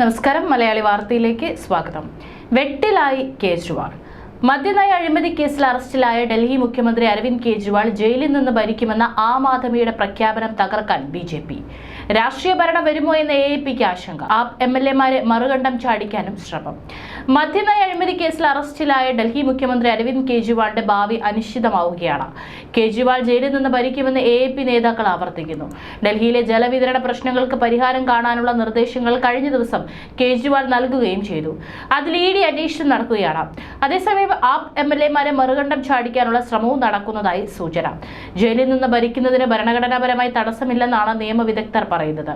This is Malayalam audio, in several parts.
നമസ്കാരം. മലയാളി വാർത്തയിലേക്ക് സ്വാഗതം. വെട്ടിലായി കേജ്രിവാൾ. മദ്യനയ അഴിമതി കേസിൽ അറസ്റ്റിലായ ഡൽഹി മുഖ്യമന്ത്രി അരവിന്ദ് കെജ്രിവാൾ ജയിലിൽ നിന്ന് ഭരിക്കുമെന്ന ആം ആദ്മിയുടെ പ്രഖ്യാപനം തകർക്കാൻ ബി ജെ പി. രാഷ്ട്രീയ ഭരണം വരുമോ എന്ന എ പിക്ക് ആശങ്ക. ആപ് എം എൽ എമാരെ മറുകണ്ഠം ചാടിക്കാനും ശ്രമം. മദ്യനയ അഴിമതി കേസിൽ അറസ്റ്റിലായ ഡൽഹി മുഖ്യമന്ത്രി അരവിന്ദ് കെജ്രിവാളിന്റെ ഭാവി അനിശ്ചിതമാവുകയാണ്. കെജ്രിവാൾ ജയിലിൽ നിന്ന് ഭരിക്കുമെന്ന് എ പി നേതാക്കൾ ആവർത്തിക്കുന്നു. ഡൽഹിയിലെ ജലവിതരണ പ്രശ്നങ്ങൾക്ക് പരിഹാരം കാണാനുള്ള നിർദ്ദേശങ്ങൾ കഴിഞ്ഞ ദിവസം കേജ്രിവാൾ നൽകുകയും ചെയ്തു. അതിൽ ഇ ഡി അന്വേഷണം നടക്കുകയാണ്. അതേസമയം ആപ് എം എൽ എമാരെ മറുകണ്ഠം ചാടിക്കാനുള്ള ശ്രമവും നടക്കുന്നതായി സൂചന. ജയിലിൽ നിന്ന് ഭരിക്കുന്നതിന് ഭരണഘടനാപരമായി തടസ്സമില്ലെന്നാണ് നിയമവിദഗ്ധർ പറയുന്നത്.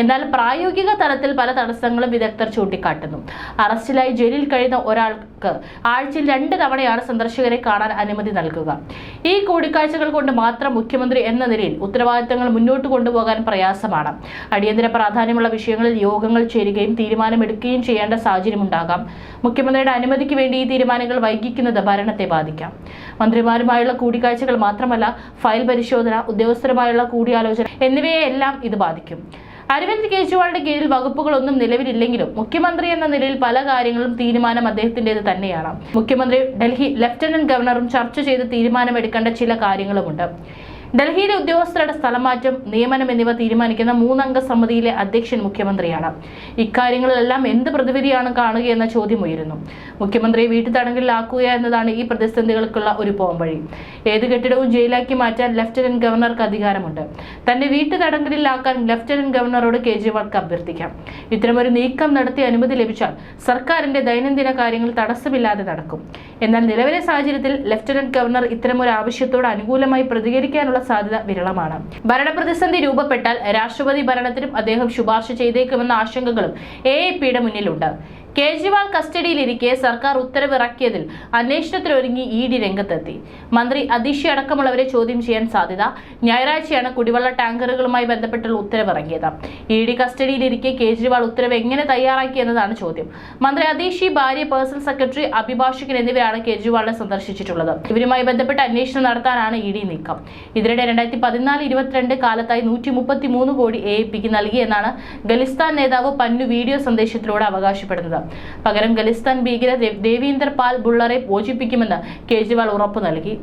എന്നാൽ പ്രായോഗിക തലത്തിൽ പല തടസ്സങ്ങളും വിദഗ്ധർ ചൂണ്ടിക്കാട്ടുന്നു. അറസ്റ്റിലായി ജയിലിൽ കഴിയുന്ന ഒരാൾക്ക് ആഴ്ചയിൽ രണ്ട് തവണയാണ് സന്ദർശകരെ കാണാൻ അനുമതി നൽകുക. ഈ കൂടിക്കാഴ്ചകൾ കൊണ്ട് മാത്രം മുഖ്യമന്ത്രി എന്ന നിലയിൽ ഉത്തരവാദിത്തങ്ങൾ മുന്നോട്ട് കൊണ്ടുപോകാൻ പ്രയാസമാണ്. അടിയന്തര പ്രാധാന്യമുള്ള വിഷയങ്ങളിൽ യോഗങ്ങൾ ചേരുകയും തീരുമാനമെടുക്കുകയും ചെയ്യേണ്ട സാഹചര്യമുണ്ടാകാം മുഖ്യമന്ത്രിയുടെ അനുമതിക്ക് വേണ്ടി ഈ തീരുമാനങ്ങൾ വൈകിക്കുന്നത് ഭരണത്തെ ബാധിക്കാം. മന്ത്രിമാരുമായുള്ള കൂടിക്കാഴ്ചകൾ മാത്രമല്ല ഫയൽ പരിശോധന ഉദ്യോഗസ്ഥരുമായുള്ള കൂടിയാലോചന എന്നിവയെല്ലാം ഇത് ബാധിക്കും. അരവിന്ദ് കെജ്രിവാളിന്റെ കീഴിൽ വകുപ്പുകളൊന്നും നിലവിലില്ലെങ്കിലും മുഖ്യമന്ത്രി എന്ന നിലയിൽ പല കാര്യങ്ങളും തീരുമാനം അദ്ദേഹത്തിന്റെത് തന്നെയാണ്. മുഖ്യമന്ത്രി ഡൽഹി ലഫ്റ്റനന്റ് ഗവർണറും ചർച്ച ചെയ്ത് തീരുമാനമെടുക്കേണ്ട ചില കാര്യങ്ങളുമുണ്ട്. ഡൽഹിയിലെ ഉദ്യോഗസ്ഥരുടെ സ്ഥലമാറ്റം നിയമനം എന്നിവ തീരുമാനിക്കുന്ന മൂന്നംഗ സമിതിയിലെ അധ്യക്ഷൻ മുഖ്യമന്ത്രിയാണ്. ഇക്കാര്യങ്ങളിലെല്ലാം എന്ത് പ്രതിവിധിയാണ് കാണുകയെന്ന ചോദ്യം ഉയരുന്നു. മുഖ്യമന്ത്രിയെ വീട്ടുതടങ്കലിലാക്കുക എന്നതാണ് ഈ പ്രതിസന്ധികൾക്കുള്ള ഒരു പോംവഴി. ഏത് കെട്ടിടവും ജയിലാക്കി മാറ്റാൻ ലഫ്റ്റനന്റ് ഗവർണർക്ക് അധികാരമുണ്ട്. തന്റെ വീട്ടു തടങ്കലിലാക്കാൻ ലഫ്റ്റനന്റ് ഗവർണറോട് കേജ്രിവാൾക്ക് അഭ്യർത്ഥിക്കാം. ഇത്തരമൊരു നീക്കം നടത്തി അനുമതി ലഭിച്ചാൽ സർക്കാരിന്റെ ദൈനംദിന കാര്യങ്ങൾ തടസ്സമില്ലാതെ നടക്കും. എന്നാൽ നിലവിലെ സാഹചര്യത്തിൽ ലഫ്റ്റനന്റ് ഗവർണർ ഇത്തരമൊരു ആവശ്യത്തോട് അനുകൂലമായി പ്രതികരിക്കാനുള്ള സാധ്യത വിരളമാണ്. ഭരണപ്രതിസന്ധി രൂപപ്പെട്ടാൽ രാഷ്ട്രപതി ഭരണത്തിനും അദ്ദേഹം ശുപാർശ ചെയ്തേക്കുമെന്ന ആശങ്കകളും എ എ പിയുടെ മുന്നിലുണ്ട്. കേജ്രിവാൾ കസ്റ്റഡിയിലിരിക്കെ സർക്കാർ ഉത്തരവിറക്കിയതിൽ അന്വേഷണത്തിനൊരുങ്ങി ഇ ഡി രംഗത്തെത്തി. മന്ത്രി അതിഷി അടക്കമുള്ളവരെ ചോദ്യം ചെയ്യാൻ സാധ്യത. ഞായറാഴ്ചയാണ് കുടിവെള്ള ടാങ്കറുകളുമായി ബന്ധപ്പെട്ടുള്ള ഉത്തരവിറങ്ങിയത്. ഇ ഡി കസ്റ്റഡിയിലിരിക്കെ കേജ്രിവാൾ ഉത്തരവ് എങ്ങനെ തയ്യാറാക്കി എന്നതാണ് ചോദ്യം. മന്ത്രി അതീഷി ഭാര്യ പേഴ്സണൽ സെക്രട്ടറി അഭിഭാഷകൻ എന്നിവരാണ് കേജ്രിവാളിനെ സന്ദർശിച്ചിട്ടുള്ളത്. ഇവരുമായി ബന്ധപ്പെട്ട് അന്വേഷണം നടത്താനാണ് ഇ ഡി നീക്കം. ഇതിനിടെ രണ്ടായിരത്തി പതിനാല് ഇരുപത്തിരണ്ട് കാലത്തായി നൂറ്റി മുപ്പത്തി മൂന്ന് കോടി എ പിക്ക് നൽകിയെന്നാണ് ഖലിസ്ഥാൻ നേതാവ് പന്നു വീഡിയോ സന്ദേശത്തിലൂടെ അവകാശപ്പെടുന്നത്. പകരം ഖലിസ്ഥാൻ ഭീകര ദേവീന്ദർ പാൽ ബുള്ളറെ മോചിപ്പിക്കുമെന്ന് കേജ്രിവാൾ ഉറപ്പു നൽകി.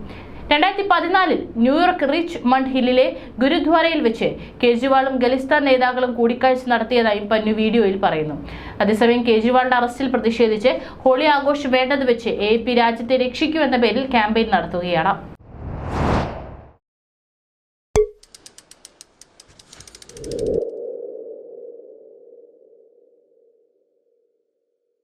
രണ്ടായിരത്തി പതിനാലിൽ ന്യൂയോർക്ക് റിച്ച് മണ്ട് ഹില്ലിലെ ഗുരുദ്വാരയിൽ വെച്ച് കേജ്രിവാളും ഖലിസ്ഥാൻ നേതാക്കളും കൂടിക്കാഴ്ച നടത്തിയതായും പന്നു വീഡിയോയിൽ പറയുന്നു. അതേസമയം കേജ്രിവാളിന്റെ അറസ്റ്റിൽ പ്രതിഷേധിച്ച് ഹോളി ആഘോഷം വേണ്ടത് വെച്ച് എ പി രാജ്യത്തെ രക്ഷിക്കൂ എന്ന പേരിൽ ക്യാമ്പയിൻ നടത്തുകയാണ്.